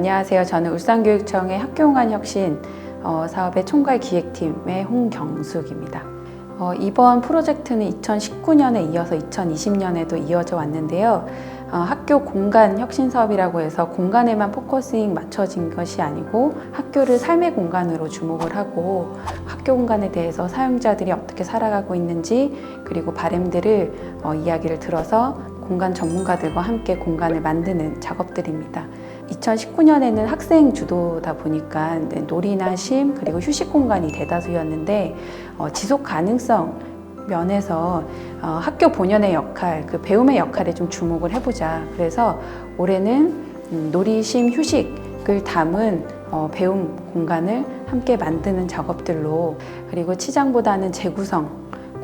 안녕하세요. 저는 울산교육청의 학교공간 혁신 어, 사업의 총괄 기획팀의 홍경숙입니다. 어, 이번 프로젝트는 2019년에 이어서 2020년에도 이어져 왔는데요. 어, 학교 공간 혁신 사업이라고 해서 공간에만 포커싱 맞춰진 것이 아니고 학교를 삶의 공간으로 주목을 하고 학교 공간에 대해서 사용자들이 어떻게 살아가고 있는지 그리고 바램들을 어, 이야기를 들어서 공간 전문가들과 함께 공간을 만드는 작업들입니다. 2019년에는 학생 주도다 보니까 놀이나 쉼 그리고 휴식 공간이 대다수였는데 어, 지속 가능성 면에서 어, 학교 본연의 역할, 그 배움의 역할에 좀 주목을 해보자. 그래서 올해는 음, 놀이, 쉼, 휴식을 담은 어, 배움 공간을 함께 만드는 작업들로 그리고 치장보다는 재구성,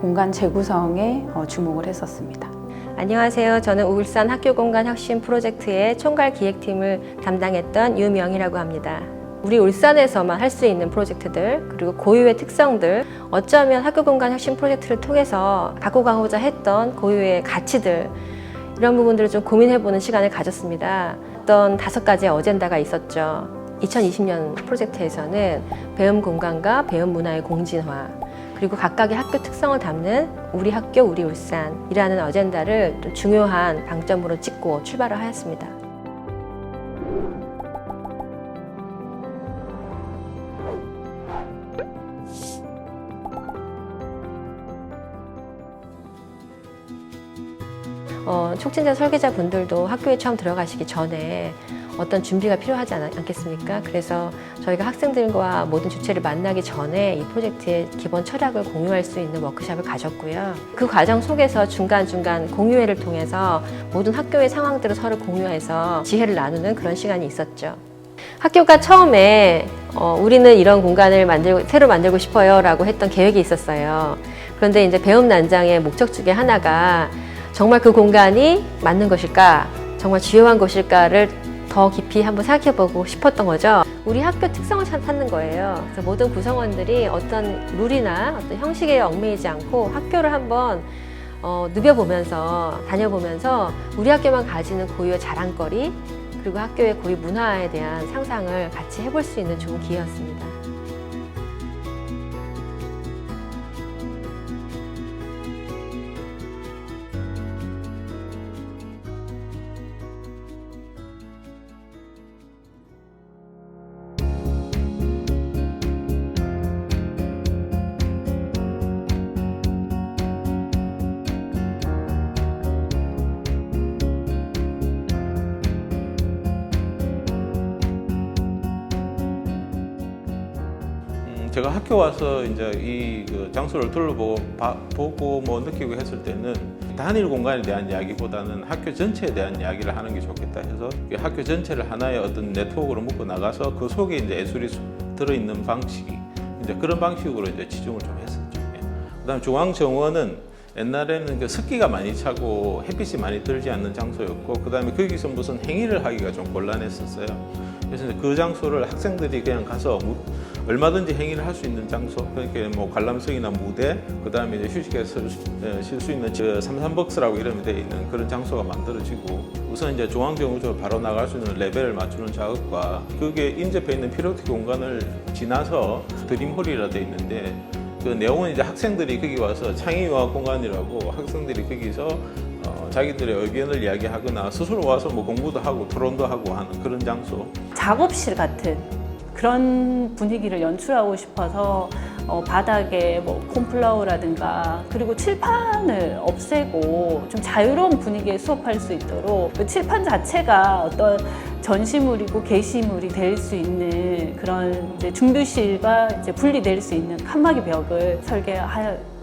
공간 재구성에 어, 주목을 했었습니다. 안녕하세요. 저는 울산 학교공간 혁신 프로젝트의 총괄 기획팀을 담당했던 유명이라고 합니다. 우리 울산에서만 할 수 있는 프로젝트들 그리고 고유의 특성들 어쩌면 학교공간 혁신 프로젝트를 통해서 갖고 가고자 했던 고유의 가치들 이런 부분들을 좀 고민해보는 시간을 가졌습니다. 어떤 다섯 가지의 어젠다가 있었죠. 2020년 프로젝트에서는 배움 공간과 배움 문화의 공진화 그리고 각각의 학교 특성을 담는 우리 학교 우리 울산이라는 어젠다를 또 중요한 방점으로 찍고 출발을 하였습니다. 촉진자 설계자 분들도 학교에 처음 들어가시기 전에 어떤 준비가 필요하지 않, 않겠습니까? 그래서 저희가 학생들과 모든 주체를 만나기 전에 이 프로젝트의 기본 철학을 공유할 수 있는 워크숍을 가졌고요. 그 과정 속에서 중간중간 공유회를 통해서 모든 학교의 상황들을 서로 공유해서 지혜를 나누는 그런 시간이 있었죠. 학교가 처음에 어, 우리는 이런 공간을 만들고 새로 만들고 싶어요라고 했던 계획이 있었어요. 그런데 이제 배움 난장의 목적 중에 하나가 정말 그 공간이 맞는 것일까, 정말 주요한 것일까를 더 깊이 한번 생각해보고 싶었던 거죠. 우리 학교 특성을 찾는 거예요. 그래서 모든 구성원들이 어떤 룰이나 어떤 형식에 얽매이지 않고 학교를 한번 어, 누벼보면서 다녀보면서 우리 학교만 가지는 고유의 자랑거리 그리고 학교의 고유 문화에 대한 상상을 같이 해볼 수 있는 좋은 기회였습니다. 제가 학교 와서 이제 이 그 장소를 둘러보고 봐- 보고 뭐 느끼고 했을 때는 단일 공간에 대한 이야기보다는 학교 전체에 대한 이야기를 하는 게 좋겠다 해서 이 학교 전체를 하나의 어떤 네트워크로 묶어 나가서 그 속에 이제 예술이 수- 들어있는 방식이 이제 그런 방식으로 이제 치중을 좀 했었죠. 예. 그다음 중앙 정원은 옛날에는 그 습기가 많이 차고 햇빛이 많이 들지 않는 장소였고 그 다음에 거기서 무슨 행위를 하기가 좀 곤란했었어요. 그래서 그 장소를 학생들이 그냥 가서 무- 얼마든지 행위를 할 수 있는 장소, 그러니까 뭐 관람석이나 무대, 그 다음에 이제 휴식해서 쉴수 있는 저 삼삼벅스라고 이름이 되어 있는 그런 장소가 만들어지고 우선 이제 중앙정우적으로 바로 나갈 수 있는 레벨을 맞추는 작업과 그게 인접해 있는 피로티 공간을 지나서 드림홀이라 되어 있는데 그 내용은 이제 학생들이 거기 와서 창의유학 공간이라고 학생들이 거기서 어, 자기들의 의견을 이야기하거나 스스로 와서 뭐 공부도 하고 토론도 하고 하는 그런 장소. 작업실 같은 그런 분위기를 연출하고 싶어서 어, 바닥에 뭐 콘플라워라든가 그리고 칠판을 없애고 좀 자유로운 분위기에 수업할 수 있도록 그 칠판 자체가 어떤 전시물이고 게시물이 될 수 있는 그런 이제 준비실과 이제 분리될 수 있는 칸막이 벽을 설계하였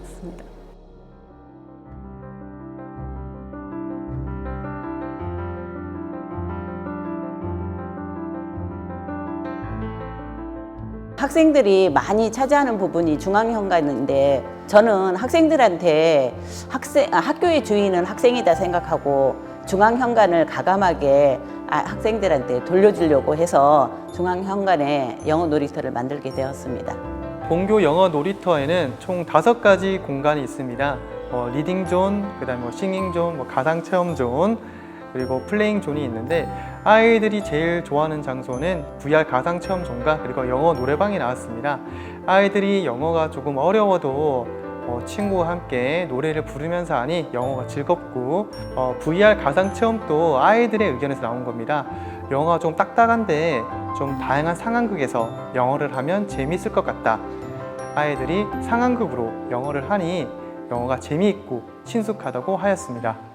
학생들이 많이 차지하는 부분이 중앙현관인데 저는 학생들한테 학생 아, 학교의 주인은 학생이다 생각하고 중앙현관을 가감하게 아, 학생들한테 돌려주려고 해서 중앙현관에 영어 놀이터를 만들게 되었습니다. 본교 영어 놀이터에는 총 다섯 가지 공간이 있습니다. 어, 리딩 존, 그다음에 뭐 싱잉 존, 뭐 가상 체험 존, 그리고 플레잉 존이 있는데 아이들이 제일 좋아하는 장소는 VR 가상 체험 존과 그리고 영어 노래방이 나왔습니다. 아이들이 영어가 조금 어려워도 어, 친구와 함께 노래를 부르면서 하니 영어가 즐겁고 어, VR 가상 체험도 아이들의 의견에서 나온 겁니다. 영어가 좀 딱딱한데 좀 다양한 상황극에서 영어를 하면 재미있을 것 같다. 아이들이 상황극으로 영어를 하니 영어가 재미있고 친숙하다고 하였습니다.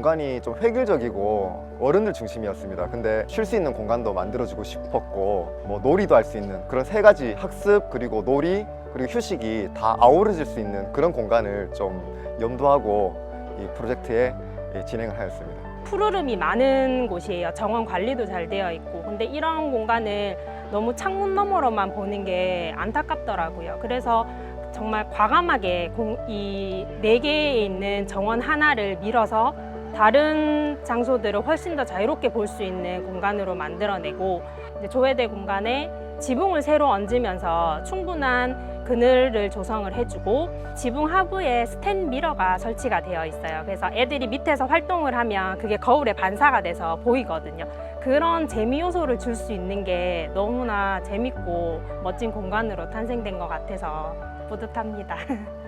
공간이 좀 획일적이고 어른들 중심이었습니다. 근데 쉴 수 있는 공간도 만들어주고 싶었고 뭐 놀이도 할 수 있는 그런 세 가지 학습 그리고 놀이 그리고 휴식이 다 아우러질 수 있는 그런 공간을 좀 염두하고 이 프로젝트에 예, 진행을 하였습니다. 푸르름이 많은 곳이에요. 정원 관리도 잘 되어 있고. 근데 이런 공간을 너무 창문 너머로만 보는 게 안타깝더라고요. 그래서 정말 과감하게 이 네 개에 있는 정원 하나를 밀어서 다른 장소들을 훨씬 더 자유롭게 볼 수 있는 공간으로 만들어내고 조회대 공간에 지붕을 새로 얹으면서 충분한 그늘을 조성을 해주고 지붕 하부에 스탠 미러가 설치가 되어 있어요. 그래서 애들이 밑에서 활동을 하면 그게 거울에 반사가 돼서 보이거든요. 그런 재미 요소를 줄 수 있는 게 너무나 재밌고 멋진 공간으로 탄생된 것 같아서 뿌듯합니다.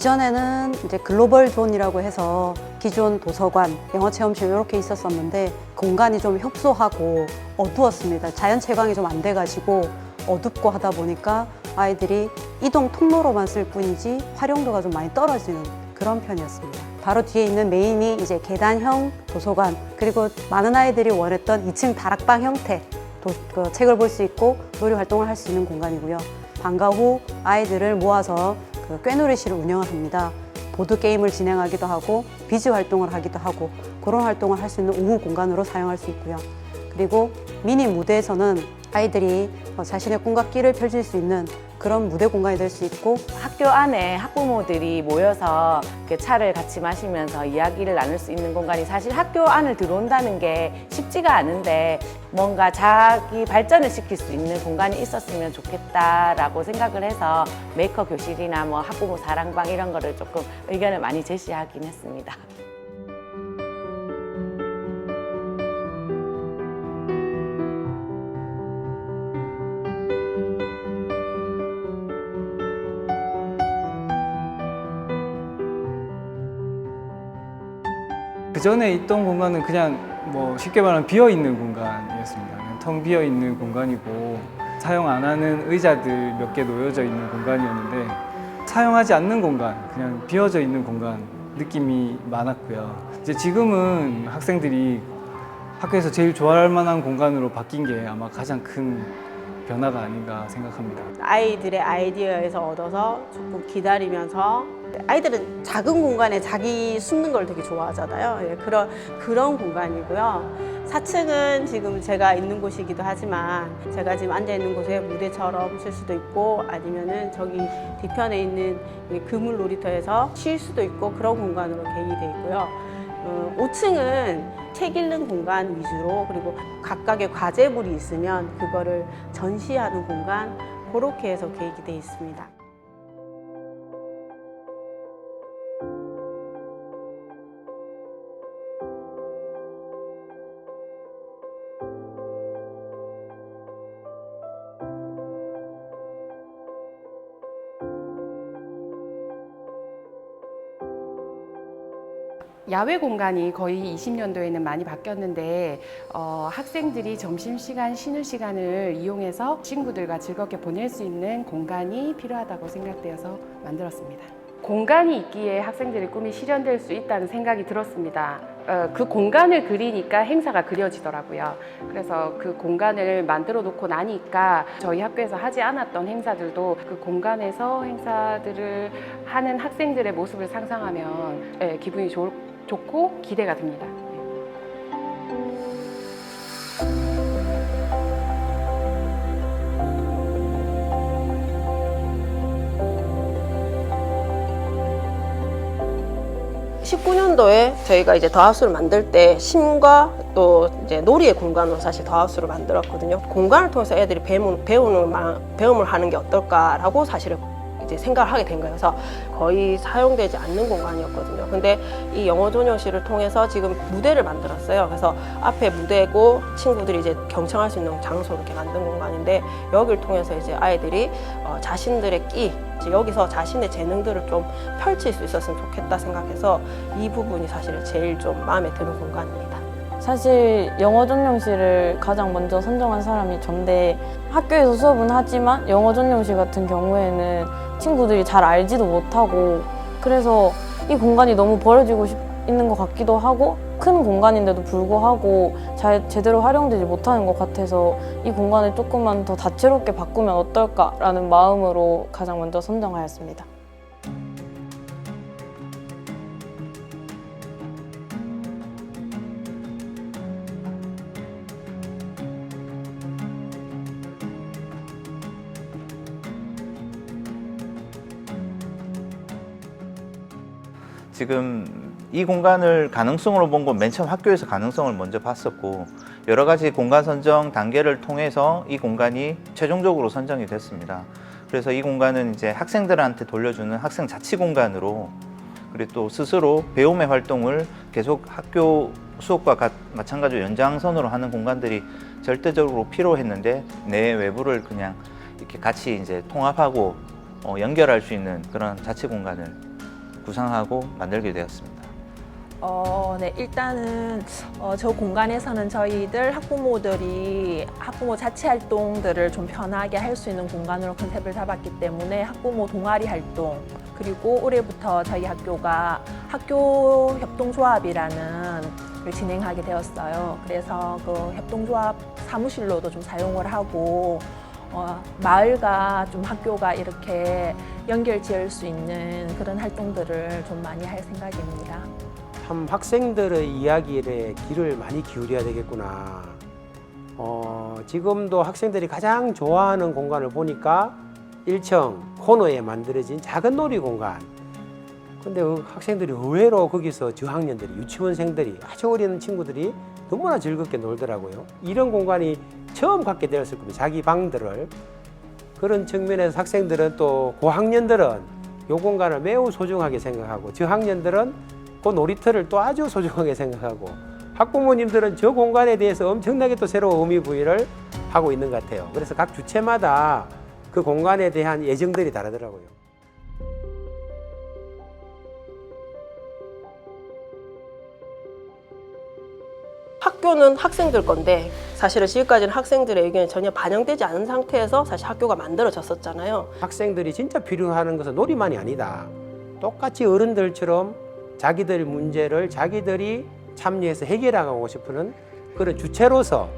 이전에는 이제 글로벌 존이라고 해서 기존 도서관, 영어 체험실 이렇게 있었었는데 공간이 좀 협소하고 어두웠습니다. 자연 채광이 좀 안 돼가지고 어둡고 하다 보니까 아이들이 이동 통로로만 쓸 뿐이지 활용도가 좀 많이 떨어지는 그런 편이었습니다. 바로 뒤에 있는 메인이 이제 계단형 도서관 그리고 많은 아이들이 원했던 2층 다락방 형태 도, 그 책을 볼 수 있고 놀이 활동을 할 수 있는 공간이고요. 방과 후 아이들을 모아서 그 꾀놀이실을 운영을 합니다. 보드 게임을 진행하기도 하고 비즈 활동을 하기도 하고 그런 활동을 할 수 있는 오후 공간으로 사용할 수 있고요. 그리고 미니 무대에서는 아이들이 어, 자신의 꿈과 끼를 펼칠 수 있는 그런 무대 공간이 될 수 있고 학교 안에 학부모들이 모여서 그 차를 같이 마시면서 이야기를 나눌 수 있는 공간이 사실 학교 안을 들어온다는 게 쉽지가 않은데 뭔가 자기 발전을 시킬 수 있는 공간이 있었으면 좋겠다라고 생각을 해서 메이커 교실이나 뭐 학부모 사랑방 이런 거를 조금 의견을 많이 제시하긴 했습니다. 그 전에 있던 공간은 그냥 뭐 쉽게 말하면 비어 있는 공간이었습니다. 텅 비어 있는 공간이고 사용 안 하는 의자들 몇 개 놓여져 있는 공간이었는데 사용하지 않는 공간, 그냥 비어져 있는 공간 느낌이 많았고요. 이제 지금은 학생들이 학교에서 제일 좋아할 만한 공간으로 바뀐 게 아마 가장 큰 변화가 아닌가 생각합니다. 아이들의 아이디어에서 얻어서 조금 기다리면서 아이들은 작은 공간에 자기 숨는 걸 되게 좋아하잖아요. 예, 그런 그런 공간이고요. 4층은 지금 제가 있는 곳이기도 하지만 제가 지금 앉아 있는 곳에 무대처럼 쓸 수도 있고 아니면은 저기 뒤편에 있는 이 그물 놀이터에서 쉴 수도 있고 그런 공간으로 계획이 돼 있고요. 어, 5층은 책 읽는 공간 위주로 그리고 각각의 과제물이 있으면 그거를 전시하는 공간 그렇게 해서 계획이 돼 있습니다. 야외 공간이 거의 20년도에는 많이 바뀌었는데 어, 학생들이 점심시간 쉬는 시간을 이용해서 친구들과 즐겁게 보낼 수 있는 공간이 필요하다고 생각되어서 만들었습니다. 공간이 있기에 학생들의 꿈이 실현될 수 있다는 생각이 들었습니다. 어, 그 공간을 그리니까 행사가 그려지더라고요. 그래서 그 공간을 만들어 놓고 나니까 저희 학교에서 하지 않았던 행사들도 그 공간에서 행사들을 하는 학생들의 모습을 상상하면 예, 기분이 좋을, 좋고 기대가 됩니다. 19년도에 저희가 이제 더하우스를 만들 때 심과 또 이제 놀이의 공간으로 사실 더하우스를 만들었거든요. 공간을 통해서 애들이 배움, 배우는 배움을 하는 게 어떨까라고 사실은 이제 생각을 하게 된 거예요. 그래서 거의 사용되지 않는 공간이었거든요. 근데 이 영어 전용실을 통해서 지금 무대를 만들었어요. 그래서 앞에 무대고 친구들이 이제 경청할 수 있는 장소로 이렇게 만든 공간인데 여기를 통해서 이제 아이들이 어, 자신들의 끼, 여기서 자신의 재능들을 좀 펼칠 수 있었으면 좋겠다 생각해서 이 부분이 사실 제일 좀 마음에 드는 공간입니다. 사실 영어 전용실을 가장 먼저 선정한 사람이 전데 학교에서 수업은 하지만 영어 전용실 같은 경우에는 친구들이 잘 알지도 못하고 그래서 이 공간이 너무 버려지고 싶, 있는 것 같기도 하고 큰 공간인데도 불구하고 잘 제대로 활용되지 못하는 것 같아서 이 공간을 조금만 더 다채롭게 바꾸면 어떨까라는 마음으로 가장 먼저 선정하였습니다. 지금 이 공간을 가능성으로 본 건 맨 처음 학교에서 가능성을 먼저 봤었고 여러 가지 공간 선정 단계를 통해서 이 공간이 최종적으로 선정이 됐습니다. 그래서 이 공간은 이제 학생들한테 돌려주는 학생 자치 공간으로 그리고 또 스스로 배움의 활동을 계속 학교 수업과 가- 마찬가지로 연장선으로 하는 공간들이 절대적으로 필요했는데 내 외부를 그냥 이렇게 같이 이제 통합하고 어, 연결할 수 있는 그런 자치 공간을 구상하고 만들게 되었습니다. 어, 네, 일단은 어, 저 공간에서는 저희들 학부모들이 학부모 자치 활동들을 좀 편하게 할 수 있는 공간으로 컨셉을 잡았기 때문에 학부모 동아리 활동 그리고 올해부터 저희 학교가 학교 협동조합이라는 걸 진행하게 되었어요. 그래서 그 협동조합 사무실로도 좀 사용을 하고 어, 마을과 좀 학교가 이렇게 연결 지을 수 있는 그런 활동들을 좀 많이 할 생각입니다. 참 학생들의 이야기에 귀를 많이 기울여야 되겠구나. 어, 지금도 학생들이 가장 좋아하는 공간을 보니까 1층 코너에 만들어진 작은 놀이 공간. 근데 그 학생들이 의외로 거기서 저학년들이 유치원생들이 아주 어린 친구들이 너무나 즐겁게 놀더라고요. 이런 공간이 처음 갖게 되었을 겁니다. 자기 방들을. 그런 측면에서 학생들은 또 고학년들은 이 공간을 매우 소중하게 생각하고 저학년들은 그 놀이터를 또 아주 소중하게 생각하고 학부모님들은 저 공간에 대해서 엄청나게 또 새로운 의미 부여를 하고 있는 것 같아요. 그래서 각 주체마다 그 공간에 대한 예정들이 다르더라고요. 학교는 학생들 건데 사실은 지금까지는 학생들의 의견이 전혀 반영되지 않은 상태에서 사실 학교가 만들어졌었잖아요. 학생들이 진짜 필요하는 것은 놀이만이 아니다. 똑같이 어른들처럼 자기들 문제를 자기들이 참여해서 해결하고 싶은 그런 주체로서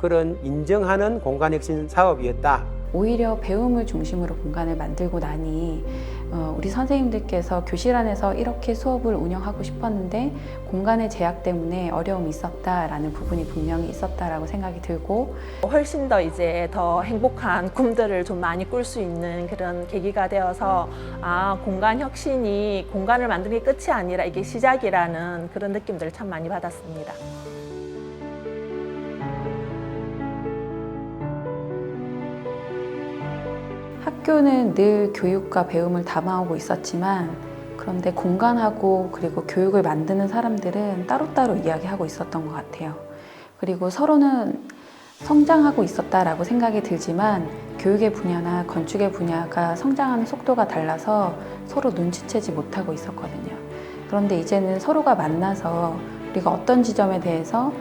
그런 인정하는 공간 혁신 사업이었다. 오히려 배움을 중심으로 공간을 만들고 나니 어, 우리 선생님들께서 교실 안에서 이렇게 수업을 운영하고 싶었는데 공간의 제약 때문에 어려움이 있었다라는 부분이 분명히 있었다라고 생각이 들고 훨씬 더 이제 더 행복한 꿈들을 좀 많이 꿀 수 있는 그런 계기가 되어서 아 공간 혁신이 공간을 만드는 게 끝이 아니라 이게 시작이라는 그런 느낌들을 참 많이 받았습니다. 학교는 늘 교육과 배움을 담아오고 있었지만 그런데 공간하고 그리고 교육을 만드는 사람들은 따로따로 이야기하고 있었던 것 같아요. 그리고 서로는 성장하고 있었다라고 생각이 들지만 교육의 분야나 건축의 분야가 성장하는 속도가 달라서 서로 눈치채지 못하고 있었거든요. 그런데 이제는 서로가 만나서 우리가 어떤 지점에 대해서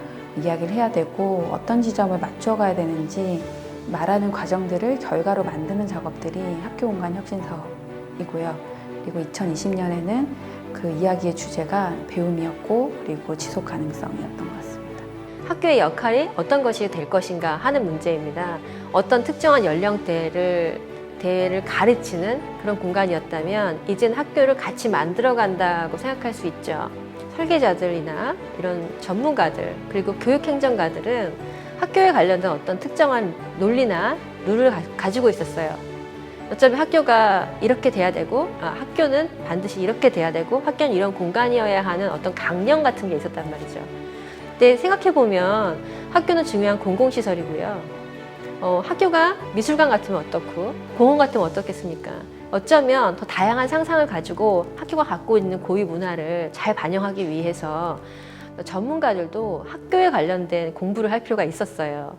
이야기를 해야 되고 어떤 지점을 맞춰가야 되는지 말하는 과정들을 결과로 만드는 작업들이 학교 공간 혁신 사업이고요. 그리고 2020년에는 그 이야기의 주제가 배움이었고 그리고 지속 가능성이었던 것 같습니다. 학교의 역할이 어떤 것이 될 것인가 하는 문제입니다. 어떤 특정한 연령대를 대를 가르치는 그런 공간이었다면 이제는 학교를 같이 만들어 간다고 생각할 수 있죠. 설계자들이나 이런 전문가들 그리고 교육행정가들은 학교에 관련된 어떤 특정한 논리나 룰을 가, 지고 있었어요. 어차피 학교가 이렇게 돼야 되고 아, 학교는 반드시 이렇게 돼야 되고 학교는 이런 공간이어야 하는 어떤 강령 같은 게 있었단 말이죠. 근데 생각해 보면 학교는 중요한 공공시설이고요. 어, 학교가 미술관 같으면 어떻고 공원 같으면 어떻겠습니까? 어쩌면 더 다양한 상상을 가지고 학교가 갖고 있는 고유 문화를 잘 반영하기 위해서 전문가들도 학교에 관련된 공부를 할 필요가 있었어요.